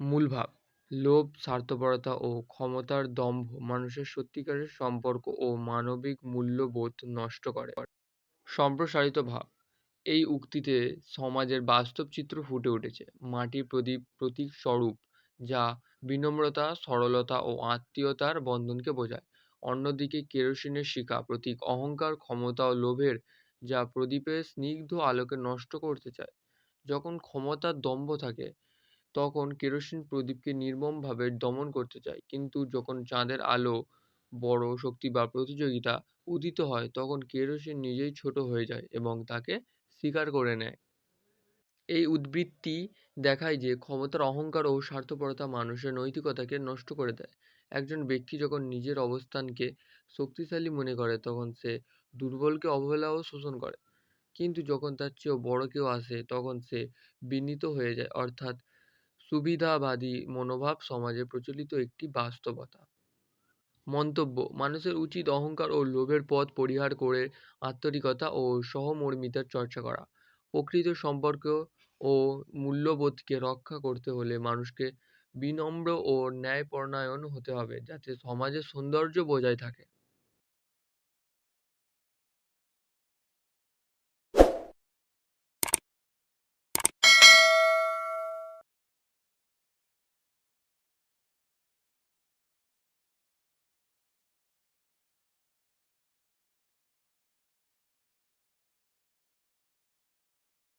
মূল ভাব, লোভ, স্বার্থপরতা ও ক্ষমতার দম্ভ মানুষের সত্যিকারের সম্পর্ক ও মানবিক মূল্যবোধ নষ্ট করে। সম্প্রসারিত ভাব, এই উক্তিতে সমাজের বাস্তব চিত্র ফুটে উঠেছে। মাটির প্রদীপ প্রতীক স্বরূপ, যা বিনম্রতা, সরলতা ও আত্মীয়তার বন্ধনকে বোঝায়। অন্যদিকে কেরোসিনের শিখা প্রতীক অহংকার, ক্ষমতা ও লোভের, যা প্রদীপের স্নিগ্ধ আলোকে নষ্ট করতে চায়। যখন ক্ষমতার দম্ভ থাকে তখন কেরোসিন প্রদীপকে নির্মমভাবে দমন করতে চায়। কিন্তু যখন চাঁদের আলো, বড় শক্তি বা প্রতিযোগিতা উদিত হয়, তখন কেরোসিন নিজেই ছোট হয়ে যায় এবং তাকে স্বীকার করে নেয়। এই উদ্বৃত্তি দেখায় যে ক্ষমতার অহংকার ও স্বার্থপরতা মানুষের নৈতিকতাকে নষ্ট করে দেয়। একজন ব্যক্তি যখন নিজের অবস্থানকে শক্তিশালী মনে করে, তখন সে দুর্বলকে অবহেলা ও শোষণ করে। কিন্তু যখন তার চেয়েও বড় কেউ আসে, তখন সে বিনীত হয়ে যায়। অর্থাৎ সুবিধাবাদী মনোভাব সমাজে প্রচলিত একটি বাস্তবতা। মন্তব্য, মানুষের উচিত অহংকার ও লোভের পথ পরিহার করে আন্তরিকতা ও সহমর্মিতার চর্চা করা। প্রকৃত সম্পর্ক ও মূল্যবোধকে রক্ষা করতে হলে মানুষকে বিনম্র ও ন্যায়পরায়ণ হতে হবে, যাতে সমাজের সৌন্দর্য বজায় থাকে।